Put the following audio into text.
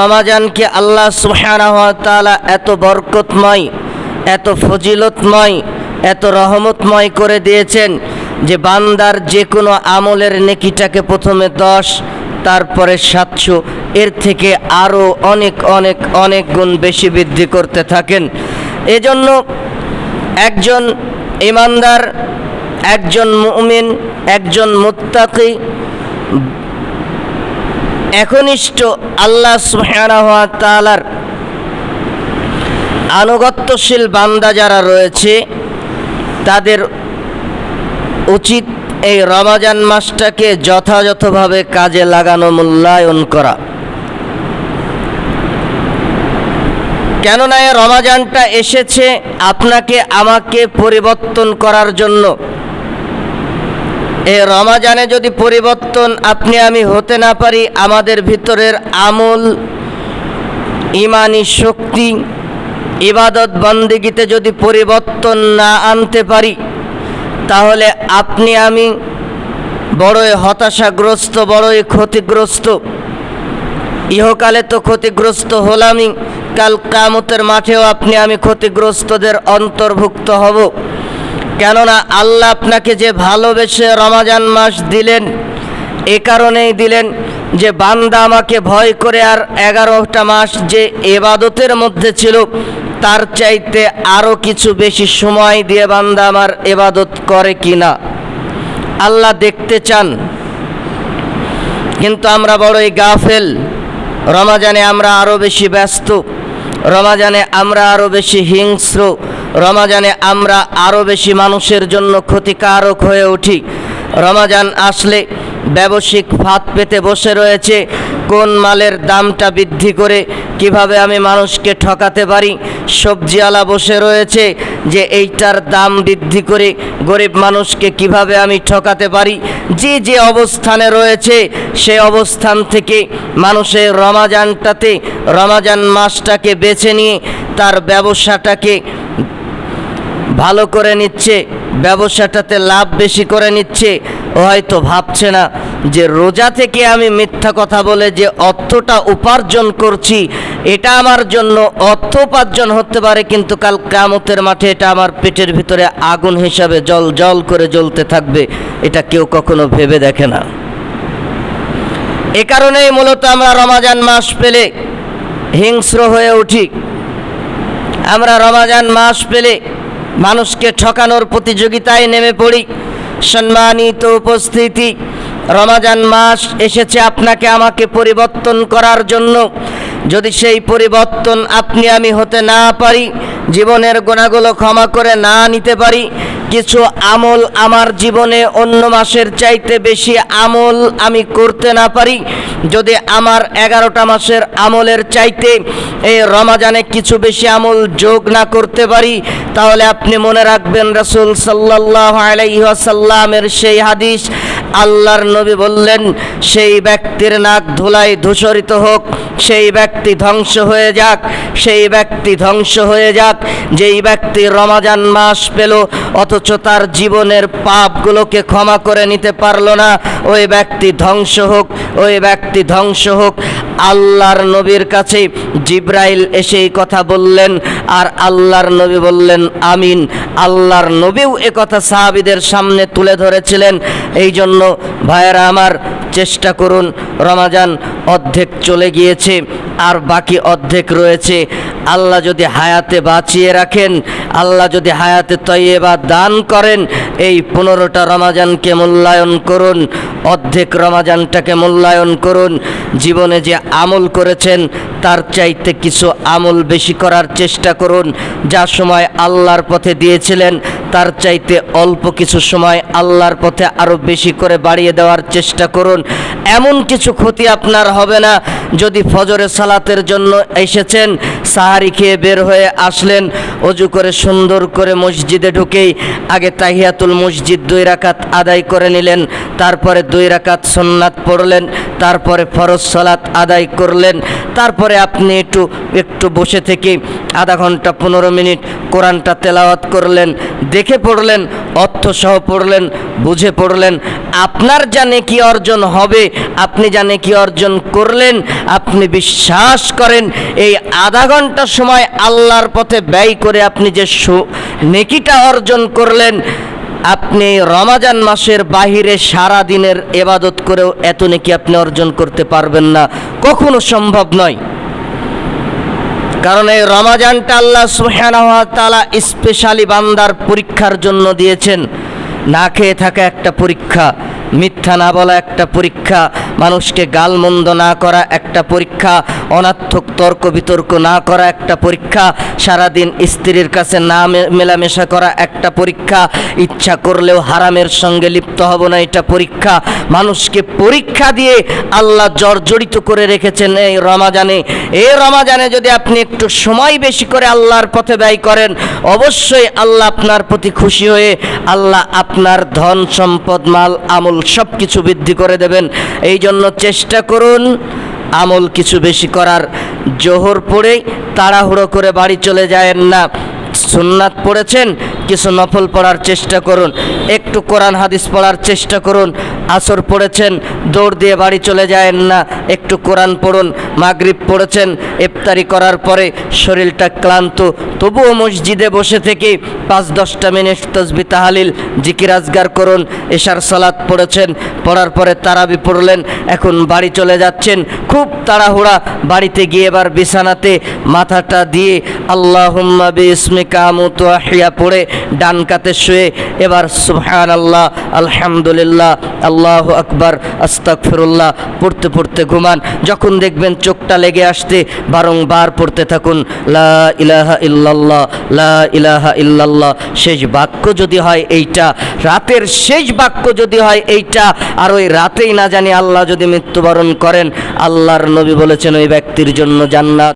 রমাজানকে আল্লাহ তাআলা এত বরকতময়, এত ফজিলতময়, এত রহমতময় করে দিয়েছেন যে বান্দার যে কোনো আমলের নেকিটাকে প্রথমে দশ, তারপরে সাতশো, এর থেকে আরও অনেক অনেক অনেক গুণ বেশি বৃদ্ধি করতে থাকেন। এজন্য একজন ইমানদার, একজন মুমিন, একজন মুত্তাকি একনিষ্ঠ আল্লাহ তাআলার আনুগত্যশীল বান্দা যারা রয়েছে, তাদের উচিত এই রমাজান মাসটাকে যথাযথভাবে কাজে লাগানো, মূল্যায়ন করা। কেননা এ রমাজানটা এসেছে আপনাকে, আমাকে পরিবর্তন করার জন্য। এ রমাজানে যদি পরিবর্তন আপনি আমি হতে না পারি, আমাদের ভিতরের আমল, ইমানি শক্তি, ইবাদত বন্দিগিতে যদি পরিবর্তন না আনতে পারি, তাহলে আপনি আমি বড়ই হতাশাগ্রস্ত, বড়ই ক্ষতিগ্রস্ত। ইহকালে তো ক্ষতিগ্রস্ত হলামই, কাল কামতের মাঠেও আপনি আমি ক্ষতিগ্রস্তদের অন্তর্ভুক্ত হব। কেননা আল্লাহ আপনাকে যে ভালোবেসে রমাজান মাস দিলেন, এ কারণেই দিলেন যে বান্দা আমাকে ভয় করে আর এগারোটা মাস যে এবাদতের মধ্যে ছিল, তার চাইতে আরও কিছু বেশি সময় দিয়ে বান্দা আমার এবাদত করে কি না আল্লাহ দেখতে চান। কিন্তু আমরা বড়ই গাফেল। রমাজানে আমরা আরও বেশি ব্যস্ত। রমাজানে আমরা আরও বেশি হিংস্র। রমাজানে আমরা আরও বেশি মানুষের জন্য ক্ষতিকারক হয়ে উঠি। রমাজান আসলে ব্যবসায়িক ফাঁদ পেতে বসে রয়েছে। কোন মালের দামটা বৃদ্ধি করে কীভাবে আমি মানুষকে ঠকাতে পারি? সবজিওয়ালা বসে রয়েছে যে এইটার দাম বৃদ্ধি করে গরিব মানুষকে কীভাবে আমি ঠকাতে পারি? যে যে অবস্থানে রয়েছে, সে অবস্থান থেকে মানুষের রমাজানটাতে, রমাজান মাসটাকে বেছে নিয়ে তার ব্যবসাটাকে ভালো করে নিচ্ছে, ব্যবসাটাতে লাভ বেশি করে নিচ্ছে হয়তো ভাবছে না যে রোজা থেকে আমি মিথ্যা কথা বলে যে অর্থটা উপার্জন করছি, এটা আমার জন্য অর্থ উপার্জন হতে পারে, কিন্তু কাল কামতের মাঠে এটা আমার পেটের ভিতরে আগুন হিসাবে জল জল করে জ্বলতে থাকবে, এটা কেউ কখনো ভেবে দেখে না। এ কারণেই মূলত আমরা রমাজান মাস পেলে হিংস্র হয়ে উঠি। আমরা রমাজান মাস পেলে মানুষকে ঠকানোর প্রতিযোগিতায় নেমে পড়ি। সম্মানিত উপস্থিতি, রমাজান মাস এসেছে আপনাকে আমাকে পরিবর্তন করার জন্য। যদি সেই পরিবর্তন আপনি আমি হতে না পারি জীবনের গোনাগুলো ক্ষমা করে না নিতে পারি। কিছু আমল আমার জীবনে অন্য মাসের চাইতে বেশি আমল আমি করতে না পারি। যদি আমার এগারোটা মাসের আমলের চাইতে এই রমাজানে কিছু বেশি আমল যোগ না করতে পারি, তাহলে আপনি মনে রাখবেন রসুল সাল্লাহ আলাইসাল্লামের সেই হাদিস আল্লাহর নবী বললেন, সেই ব্যক্তির নাক ধুলাই ধূসরিত হোক, সেই ব্যক্তি ধ্বংস হয়ে যাক, সেই ব্যক্তি ধ্বংস হয়ে যাক, যেই ব্যক্তি রমাজান মাস পেল, অথচ তার জীবনের পাপগুলোকে ক্ষমা করে নিতে পারল না, ওই ব্যক্তি ধ্বংস হোক, ওই ব্যক্তি ধ্বংস হোক। আল্লাহর নবীর কাছে জিব্রাইল এসে এই কথা বললেন, আর আল্লাহর নবী বললেন, আমিন। আল্লাহর নবীও কথা সাহাবিদের সামনে তুলে ধরেছিলেন এই জন্য ভাইয়েরা আমার চেষ্টা করুন রমাজান অর্ধেক চলে গিয়েছে। আর বাকি অর্ধেক রয়েছে। আল্লাহ যদি হায়াতে বাঁচিয়ে রাখেন, আল্লাহ যদি হায়াতে তৈবা দান করেন, এই পনেরোটা রমাজানকে মূল্যায়ন করুন, অর্ধেক রমাজানটাকে মূল্যায়ন করুন। জীবনে যে আমল করেছেন, তার চাইতে কিছু আমল বেশি করার চেষ্টা করুন। যা সময় আল্লাহর পথে দিয়েছিলেন, তার চাইতে অল্প কিছু সময় আল্লাহর পথে আরও বেশি করে বাড়িয়ে দেওয়ার চেষ্টা করুন। এমন কিছু ক্ষতি আপনার হবে না যদি ফজরে সালাতের জন্য এসেছেন, সাহারি খেয়ে বের হয়ে আসলেন, অজু করে সুন্দর করে মসজিদে ঢুকেই আগে তাহিয়াতুল মসজিদ দুই রাকাত আদায় করে নিলেন, তারপরে দুই রাকাত সন্ন্যাত পড়লেন, তারপরে ফরজ সালাত আদায় করলেন, তারপরে আপনি একটু একটু বসে থেকে আধা ঘণ্টা পনেরো মিনিট কোরআনটা তেলাওয়াত করলেন, দেখে পড়লেন অর্থ সহ পড়লেন, বুঝে পড়লেন আপনার জানে কি অর্জন হবে, আপনি জানে কি অর্জন করলেন, আপনি বিশ্বাস করেন, এই আধা ঘণ্টা সময় আল্লাহর পথে ব্যয় করে আপনি যে নেকিটা অর্জন করলেন, আপনি রমাজান মাসের বাহিরে সারা দিনের এবাদত করেও এত নেকি আপনি অর্জন করতে পারবেন না, কখনো সম্ভব নয়। কারণ এই রমাজানটা আল্লাহ তাআলা স্পেশালি বান্দার পরীক্ষার জন্য দিয়েছেন, না খেয়ে থাকা একটা পরীক্ষা। মিথ্যা না বলা একটা পরীক্ষা মানুষকে গালমন্দ না করা, একটা পরীক্ষা, অনার্থক তর্ক বিতর্ক না করা, একটা পরীক্ষা, সারাদিন স্ত্রীর কাছে না মেলামেশা করা, একটা পরীক্ষা, ইচ্ছা করলেও হারামের সঙ্গে লিপ্ত হব না, এটা পরীক্ষা। মানুষকে পরীক্ষা দিয়ে আল্লাহ জর্জরিত করে রেখেছেন এই রমাজানে। এই রমাজানে যদি আপনি একটু সময় বেশি করে আল্লাহর পথে ব্যয় করেন, অবশ্যই আল্লাহ আপনার প্রতি খুশি হয়ে আল্লাহ আপনার ধন, সম্পদ, মাল, আমল সব কিছু বৃদ্ধি করে দেবেন। এই জন্য চেষ্টা করুন। আমল কিছু বেশি করার জোহর পড়েই তাড়াহুড়ো করে বাড়ি চলে যায়েন না। সুন্নাত পড়েছেন, কিছু নফল পড়ার চেষ্টা করুন। একটু কোরআন হাদিস পড়ার চেষ্টা করুন, আসর পড়েছেন, দৌড় দিয়ে বাড়ি চলে যায়েন না, একটু কোরআন পড়ুন, মাগরিব পড়েছেন, ইফতারি করার পরে শরীরটা ক্লান্ত, তবুও মসজিদে বসে থেকে পাঁচ দশটা মিনিট তসবি তাহালিল, জিকির আজগার করুন, এশার সালাত পড়েছেন, পড়ার পরে তারাবি পড়লেন, এখন বাড়ি চলে যাচ্ছেন, খুব তাড়াহুড়া, বাড়িতে গিয়ে এবার বিছানাতে মাথাটা দিয়ে আল্লাহুম্মা বিসমিকা আমুতু আহিয়া পড়ে, ডান কাতে শুয়ে এবার সুবহান আল্লাহ আলহামদুলিল্লাহ, আল্লাহ আকবার, আস্তাগফিরুল্লাহ, পড়তে পড়তে ঘুমান। যখন দেখবেন চোখটা লেগে আসতে বারংবার পড়তে থাকুন। লা ইলাহা ইল্লাল্লাহ, লা ইলাহা ইল্লাল্লাহ। শেষ বাক্য যদি হয় এইটা, রাতের শেষ বাক্য যদি হয় এইটা, আর ওই রাতেই না জানি আল্লাহ যদি মৃত্যুবরণ করেন, আল্লাহর নবী বলেছেন ওই ব্যক্তির জন্য জান্নাত।